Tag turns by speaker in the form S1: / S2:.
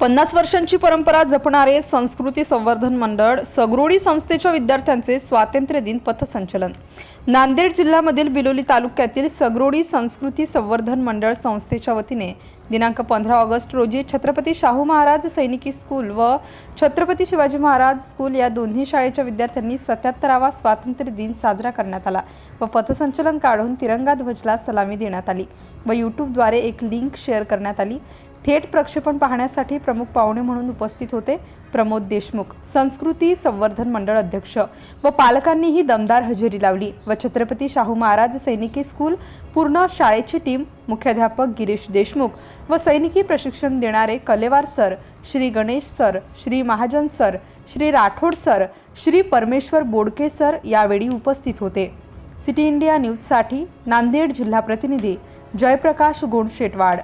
S1: पन्नास वर्षांची परंपरा जपणारे संस्कृती संवर्धन मंडळ सगरोडी संस्थेच्या विद्यार्थ्यांचे स्वातंत्र्य दिन पथसंचलन. नांदेड जिल्ह्यामधील बिलोली तालुक्यातील सगरोडी संस्कृती संवर्धन मंडळ संस्थेच्या वतीने दिनांक पंधरा ऑगस्ट रोजी छत्रपती शाहू महाराज सैनिकी स्कूल व छत्रपती शिवाजी महाराज स्कूल या दोन्ही शाळेच्या विद्यार्थ्यांनी सत्याहत्तरावा स्वातंत्र्य दिन साजरा करण्यात आला व पथसंचलन काढून तिरंगा ध्वजला सलामी देण्यात आली व यूट्यूबद्वारे एक लिंक शेअर करण्यात आली. थेट प्रक्षेपण पाहण्यासाठी प्रमुख पाहुणे म्हणून उपस्थित होते प्रमोद देशमुख संस्कृती संवर्धन मंडळ अध्यक्ष व पालकांनीही दमदार हजेरी लावली व छत्रपती शाहू महाराज सैनिकी स्कूल पूर्ण शाळेची टीम मुख्याध्यापक गिरीश देशमुख व सैनिकी प्रशिक्षण देणारे Kalewar sir Shri Ganesh sir Shri Mahajan sir Shri Rathod sir Shri Parmeshwar Bodke sir यावेळी उपस्थित होते. सिटी इंडिया न्यूजसाठी नांदेड जिल्हा प्रतिनिधी जयप्रकाश गोंडशेटवाड.